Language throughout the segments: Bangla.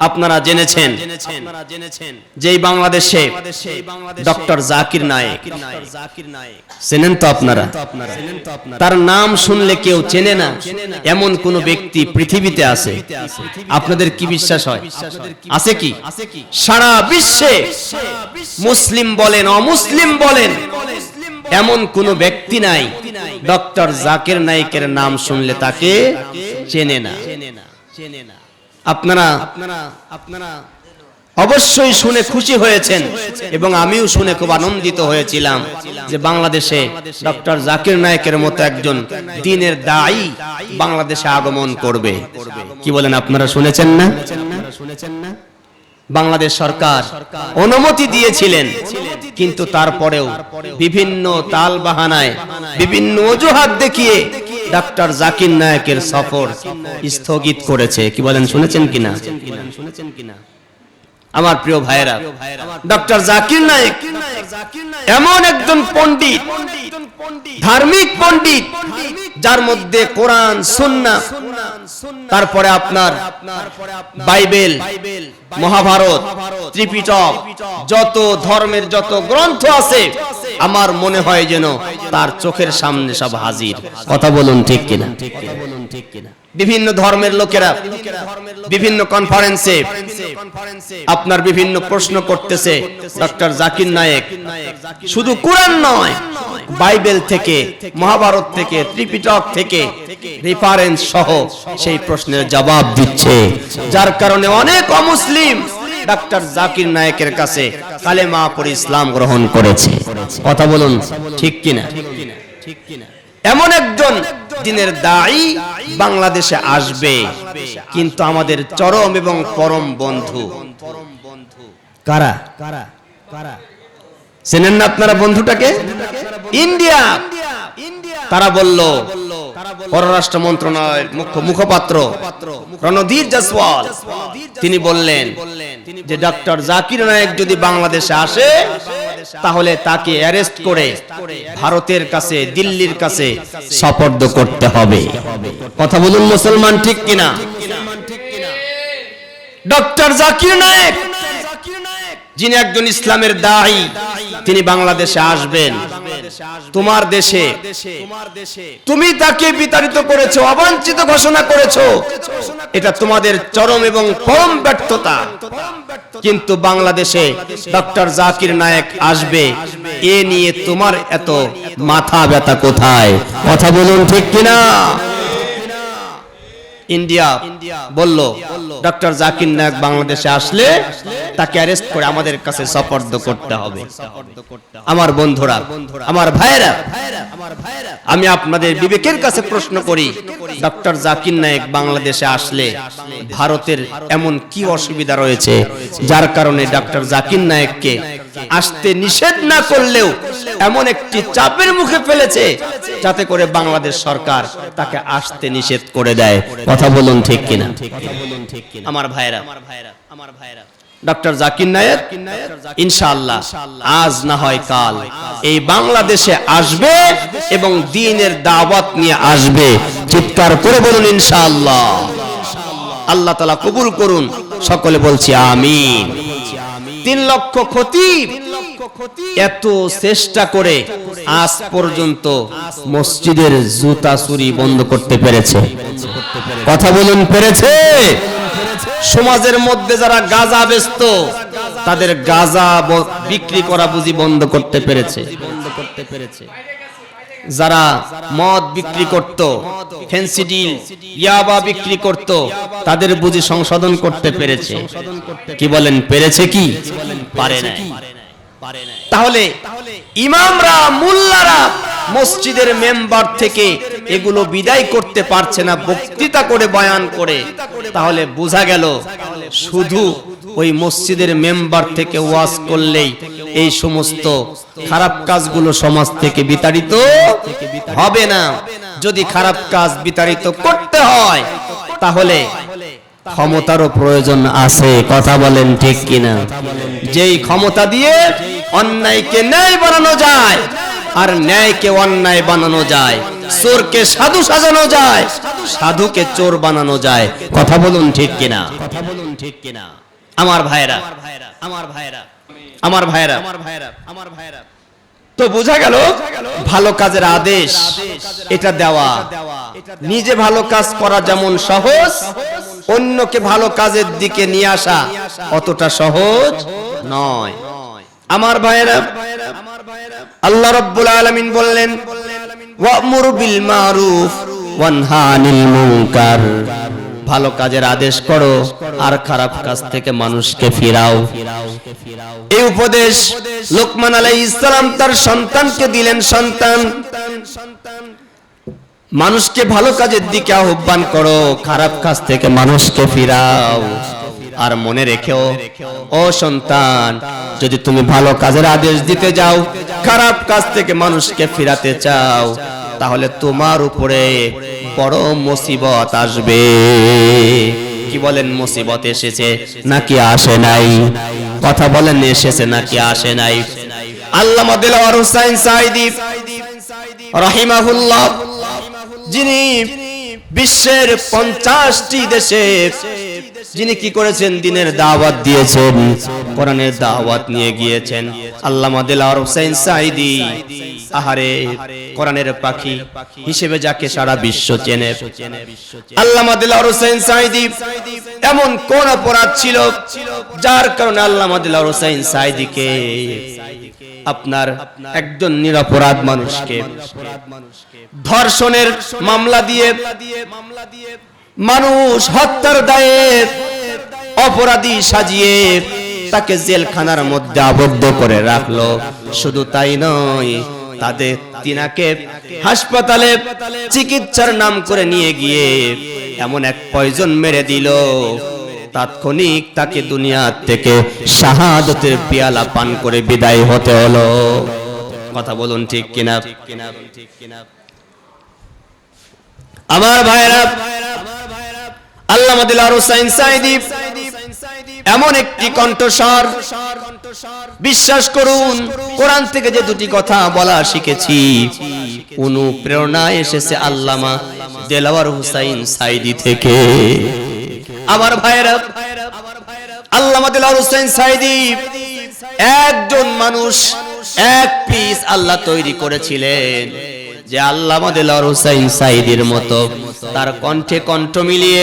আপনারা জেনেছেন যেই বাংলাদেশে ডক্টর জাকির নায়েক চেনেন তো আপনারা? তার নাম শুনলে কেউ চেনে না। এমন কোন ব্যক্তি পৃথিবীতে আছে। আপনাদের কি বিশ্বাস হয়? আছে কি? সারা বিশ্বে মুসলিম বলেন অমুসলিম বলেন। এমন কোন ব্যক্তি নাই। ডক্টর জাকির নায়েকের নাম শুনলে তাকে চেনে না। চেনে না। আপনারা আপনারা আপনারা। অবশ্যই শুনে খুশি হয়েছেন এবং আমিও শুনে খুব আনন্দিত হয়েছিলাম যে বাংলাদেশে ডক্টর জাকির নায়কের মতো একজন দিনের দায়ী বাংলাদেশে আগমন করবে। কি বলেন আপনারা শুনেছেন না? শুনেছেন না বাংলাদেশ সরকার অনুমতি দিয়েছিলেন কিন্তু তারপরেও বিভিন্ন তাল বাহানায় বিভিন্ন অজুহাত দেখিয়ে ডাক্তার জাকির নায়কের সফর স্থগিত করেছে। কি বলেন, শুনেছেন কিনা? শুনেছেন কিনা আমার প্রিয় ভাইরা ডক্টর জাকির নায়ক এমন একজন পণ্ডিত, ধার্মিক পণ্ডিত, যার মধ্যে কোরআন সুন্না তারপরে আপনার বাইবেল, মহাভারত, ত্রিপিটক, যত ধর্মের যত গ্রন্থ আছে আমার মনে হয় যেন তার চোখের সামনে সব হাজির। কথা বলুন ঠিক কিনা? বিভিন্ন ধর্মের লোকেরা, বিভিন্ন কনফারেন্সে আপনার বিভিন্ন প্রশ্ন করতেছে ডক্টর জাকির নায়েক। শুধু কোরআন নয়, বাইবেল থেকে, মহাভারত থেকে, ত্রিপিটক থেকে রেফারেন্স সহ সেই প্রশ্নের জবাব দিচ্ছে। যার কারণে অনেক অমুসলিম ডাক্তার জাকির নায়েকের কাছে কালেমা পড়ে ইসলাম গ্রহণ করেছে। কথা বলুন, ঠিক কিনা? ঠিক কিনা এমন একজন দিনের দায়ী বাংলাদেশে আসবে, কিন্তু আমাদের চরম এবং পরম বন্ধু। কারা কারা কারা? চেনেন না আপনারা বন্ধুটাকে? ইন্ডিয়া। তারা বলল পররাষ্ট্র মন্ত্রণালয়ের মুখ্য মুখপাত্র রণধীর জসওয়াল তিনি বললেন যে ডক্টর জাকির নায়েক যদি বাংলাদেশে আসে তাহলে তাকে অ্যারেস্ট করে ভারতের কাছে দিল্লির কাছে সপর্দ করতে হবে। কথা বলুন মুসলমান ঠিক কিনা? ডক্টর জাকির নায়েক যিনি একজন ইসলামের দায়ী, তিনি বাংলাদেশে আসবেন। তোমার দেশে। তুমি তাকে বিতাড়িত করেছ, অবাঞ্ছিত ঘোষণা করেছ। এটা তোমাদের চরম এবং পরম ব্যর্থতা। কিন্তু বাংলাদেশে ডক্টর জাকির নায়েক আসবে, এ নিয়ে তোমার এত মাথা ব্যথা কোথায়? কথা বলুন ঠিক কিনা? ইন্ডিয়া বলল ডক্টর জাকির নায়ক বাংলাদেশে আসলে তাকে অ্যারেস্ট করে আমাদের কাছে সপর্দ করতে হবে। আমার বন্ধুরা আমার ভাইয়েরা আমি আপনাদের বিবেকের কাছে প্রশ্ন করি ডক্টর জাকির নায়েক বাংলাদেশে আসলে ভারতের এমন কি অসুবিধা রয়েছে? যার কারণে ডক্টর জাকির নায়েককে আসতে নিষেধ না করলেও এমন একটি চাপের মুখে ফেলেছে যাতে করে বাংলাদেশ সরকার তাকে আসতে নিষেধ করে দেয়। কথা বলুন ঠিক কিনা? আমার ভাইরা আমার ভাইরা আমার ভাইরা ডক্টর জাকির নায়েক, ইনশাআল্লাহ আজ না হয় কাল এই বাংলাদেশে আসবে এবং দিনের দাওয়াত নিয়ে আসবে। চিৎকার করে বলুন ইনশাআল্লাহ। আল্লাহ তালা কবুল করুন। সকলে বলছি আমিন। তিন লক্ষ ক্ষতি এত চেষ্টা করে আজ পর্যন্ত মসজিদের জুতা চুরি বন্ধ করতে পেরেছে। কথা বলুন, পেরেছে? সমাজের মধ্যে যারা গাজা ব্যস্ত, তাদের গাজা বিক্রি করা বুঝি বন্ধ করতে পেরেছে বন্ধ করতে পেরেছে। যারা মদ বিক্রি করত ফেন্সিডিল ইয়াবা বিক্রি করত, তাদের বুঝি সংশোধন করতে পেরেছে। কি বলেন, পেরেছে কি? পারে না তাহলে ইমামরা, মোল্লারা মসজিদের মেম্বার থেকে এগুলো বিদায় করতে পারছে না, বক্তৃতা করে বয়ান করে। তাহলে বোঝা গেল শুধু ওই মসজিদের মেম্বার থেকে ওয়াজ করলেই এই সমস্ত খারাপ কাজগুলো সমাজ থেকে বিতাড়িত হবে না। যদি খারাপ কাজ বিতাড়িত করতে হয়, তাহলে ক্ষমতারও প্রয়োজন আছে, কথা বলেন ঠিক কিনা? যেই ক্ষমতা দিয়ে অন্যায়কে ন্যায় বানানো যায়, আর ন্যায়কে অন্যায় বানানো যায় চোরকে সাধু সাজানো যায় সাধুকে চোর বানানো যায়। কথা বলুন ঠিক কিনা? কথা বলুন ঠিক কিনা? আমার ভাইরা আমার ভাইরা আমার ভাইরা আমার ভাইরা আমার ভাইরা তো বোঝা গেল? ভালো কাজের আদেশ এটা দেওয়া। নিজে ভালো কাজ করা যেমন সহজ অন্যকে ভালো কাজের দিকে নিয়ে আসা অতটা সহজ নয়। আমার ভাইয়েরা আল্লাহ রাব্বুল আলামিন বললেন ওয়ামুর বিল মারুফ ওয়ানহা আনিল মুনকার। ভালো কাজের আদেশ করো, আর খারাপ কাজ থেকে মানুষকে ফিরাও। এই উপদেশ লোকমান আলাইহিস সালাম তার সন্তানকে দিলেন, সন্তান। মানুষকে ভালো কাজের দিকে আহ্বান করো, খারাপ কাজ থেকে মানুষকে ফিরাও। আর মনে রেখেও, ও সন্তান, যদি তুমি ভালো কাজের আদেশ দিতে যাও, খারাপ কাজ থেকে মানুষকে ফিরাতে চাও, তাহলে তোমার উপরে বড় মুসিবত আসবে। কি বলেন, মুসিবত এসেছে নাকি আসে নাই? কথা বলেন, এসেছে নাকি আসে নাই? আল্লামা দিলওয়ার হুসাইন সাইদি রাহিমাহুল্লাহ, যিনি বিশ্বের পঞ্চাশটি দেশে যিনি কি করেছেন? দিনের দাওয়াত দিয়েছেন, কোরআনের দাওয়াত নিয়ে গিয়েছেন। আল্লামা দিলওয়ার হুসাইন সাইদি আহারে কোরআনের পাখি হিসেবে যাকে সারা বিশ্ব চেনে। আল্লামা দিলওয়ার হুসাইন সাইদি এমন কোন অপরাধ ছিল যার কারণে আল্লামা দিলওয়ার হুসাইন সাইদিকে আপনার একজন নিরপরাধ মানুষকে ধর্ষণের মামলা দিয়ে মামলা দিয়ে মানুষ হত্যার দায়ে অপরাধী সাজিয়ে তাকে জেলখানার মধ্যে আবদ্ধ করে রাখল। শুধু তাই নয়, তাদের তিনাকে হাসপাতালে চিকিৎসার নাম করে নিয়ে গিয়ে এমন এক পয়জন মেরে দিল। তাৎক্ষণিক তাকে দুনিয়া থেকে শাহাদতের পিয়ালা পান করে বিদায় হতে হলো। কথা বলুন ঠিক কিনা? আমার ভাইরা এমন একটি কণ্ঠস্বর। বিশ্বাস করুন, কোরআন থেকে যে দুটি কথা বলা শিখেছি। অনুপ্রেরণা এসেছে আল্লামা দেলাওয়ার হুসাইন সাইদি থেকে। আমার ভাইরা আল্লামা দেলাওয়ার হুসাইন সাইদি একজন মানুষ, এক পিস আল্লাহ তৈরি করেছিলেন যে দেলাওয়ার হুসাইন সাইদির মতো তার কণ্ঠে কণ্ঠ মিলিয়ে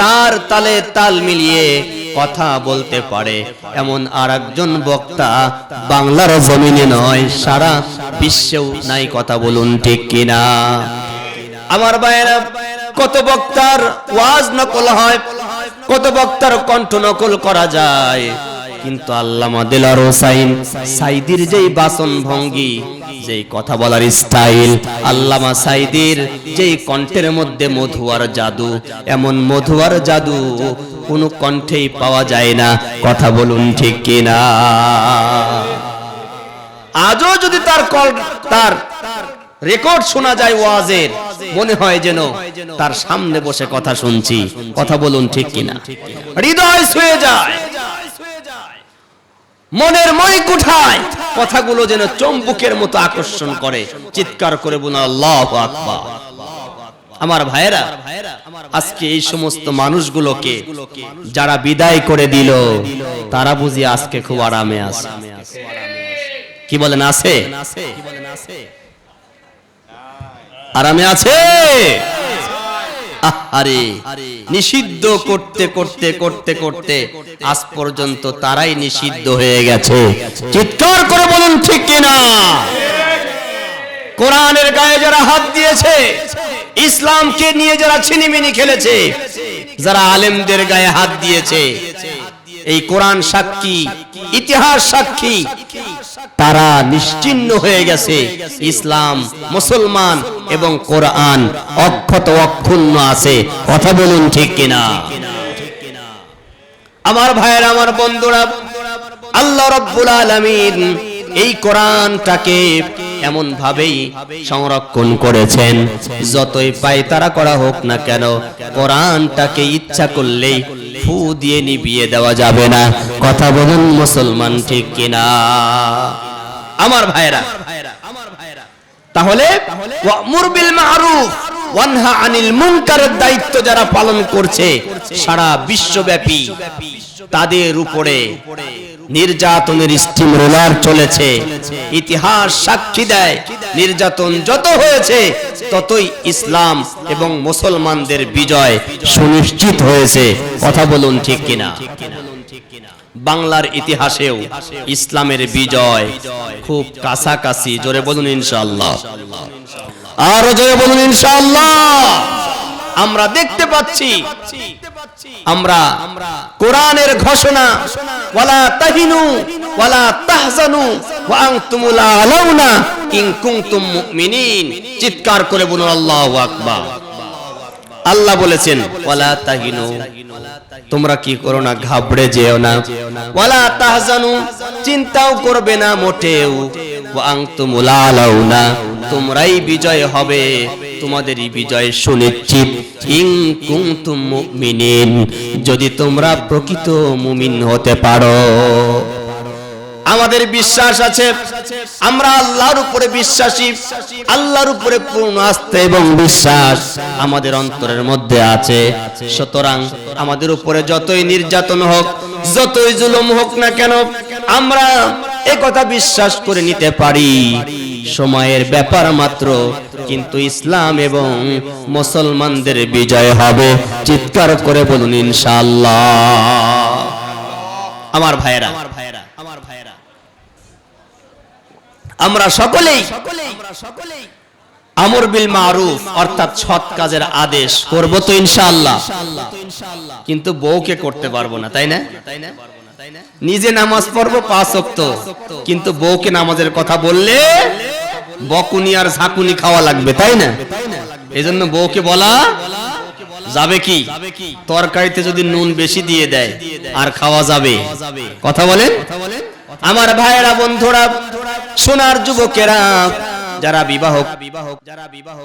তার তালে তাল মিলিয়ে কথা বলতে পারে। এমন আর একজন বক্তা বাংলার জমিনে নয়, সারা বিশ্বেও নাই কথা বলুন ঠিক কিনা। আমার ভাইয়েরা, কত বক্তার ওয়াজ নকল হয়, কত বক্তার কণ্ঠ নকল করা যায়। কিন্তু আল্লামা দিলার হোসাইন সাইদির যেই বাসন ভঙ্গি, যেই কথা বলার স্টাইল, আল্লামা সাইদির যেই কণ্ঠের মধ্যে মধুয়ার জাদু, এমন মধুয়ার জাদু কোনো কণ্ঠেই পাওয়া যায় না। কথা বলুন ঠিক কিনা? আজও যদি তার কল, তার রেকর্ড শোনা যায় ওয়াজের, মনে হয় যেন তার সামনে বসে কথা শুনছি। কথা বলুন ঠিক কিনা? হৃদয় ছুঁয়ে যায়। মনের মই কুঠায় কথাগুলো যেন চম্বুকের মতো আকর্ষণ করে। চিৎকার করে বলুন, আল্লাহ আকবার। আমার ভাইয়েরা, আজকে এই সমস্ত মানুষগুলোকে যারা বিদায় করে দিল, তারা বুঝি আজকে খুব আরামে আছে। কি বলেন আছে? আরামে আছে? আরে নিষিদ্ধ করতে করতে করতে করতে আজ পর্যন্ত তারাই নিষিদ্ধ হয়ে গেছে। চিৎকার করে বলুন, ঠিক কিনা? কোরআনের গায়ে যারা হাত দিয়েছে, ইসলামকে নিয়ে যারা ছিনিমিনি খেলেছে, যারা আলেমদের গায়ে হাত দিয়েছে এই কোরআন সাক্ষী, ইতিহাস সাক্ষী, তারা নিশ্চিন্ন হয়ে গেছে। ইসলাম, মুসলমান এবং কোরআন অক্ষত অক্ষুণ্ণ আছে। কথা বলুন ঠিক কিনা? আমার ভাইয়ের, আমার বন্ধুরা, আল্লাহ রব্বুল আলামিন এই কোরআনটাকে এমন ভাবেই সংরক্ষণ করেছেন। যতই পাই তারা করা হোক না কেন, কোরআনটাকে ইচ্ছা করলেই ফু দিয়ে নিবিয়ে দেওয়া যাবে না। কথা বলুন মুসলমান ঠিক কিনা? আমার ভাইরা তাহলে দায়িত্ব যারা পালন করছে, সারা বিশ্বব্যাপী তাদের উপরে নির্যাতনের স্টিম রোলার চলেছে। ইতিহাস সাক্ষী দেয়, নির্যাতন যত হয়েছে, ততই ইসলাম এবং মুসলমানদের বিজয় সুনিশ্চিত হয়েছে। কথা বলুন ঠিক কিনা? বাংলার ইতিহাসেও ইসলামের বিজয় খুব কাছাকাছি। জোরে বলুন ইনশাআল্লাহ। আরও জোরে বলুন ইনশাআল্লাহ। আমরা দেখতে পাচ্ছি আমরা কোরআনের ঘোষণা, ওয়ালা তাহিনু, ওয়ালা তাহজানু, ওয়া আনতুমুল আলাউনা ইন কুনতুম মুমিনিন। চিৎকার করে বলুন, আল্লাহু আকবার। আল্লাহ বলেছেন, ওয়ালা তাহিনু, তোমরা কি করো না, ঘাবড়ে যেও না। ওয়ালা তাহজানু, চিন্তাও করবে না মোটেও। তোমরাই বিজয় হবে, তোমাদেরই বিজয় সুনিশ্চিত। যদি তোমরা প্রকৃত মুমিন হতে পারো। আমাদের বিশ্বাস আছে, আমরা আল্লাহর উপরে বিশ্বাসী, আল্লাহর উপরে পূর্ণ আস্থা এবং বিশ্বাস আমাদের অন্তরের মধ্যে আছে। সুতরাং আমাদের উপরে যতই নির্যাতন হোক, যতই জুলুম হোক না কেন, আমরা কথা বিশ্বাস করে নিতে পারি। সময়ের ব্যাপার মাত্র কিন্তু ইসলাম এবং মুসলমানদের বিজয় হবে। চিৎকার করে বলুন ইনশাআল্লাহ। আমার ভাইয়েরা আমার ভাইয়েরা আমার ভাইয়েরা। আমরা সকলেই আমর বিল মারুফ অর্থাৎ সৎ কাজের আদেশ করব তো ইনশাআল্লাহ। কিন্তু বউকে করতে পারব না তাই না? তাই না? নিজে নামাজ পড়ব পাঁচ ওয়াক্ত, কিন্তু বউকে নামাজের কথা বললে বকুনি আর ঝাঁকুনি খাওয়া লাগবে, তাই না? এজন্য বউকে বলা যাবে কি? তরকারিতে যদি নুন বেশি দিয়ে দেয়, আর খাওয়া যাবে। কথা বলেন? আমার ভাইয়েরা, বন্ধুরা, সোনার যুবকেরা, যারা বিবাহ বিবাহ যারা বিবাহ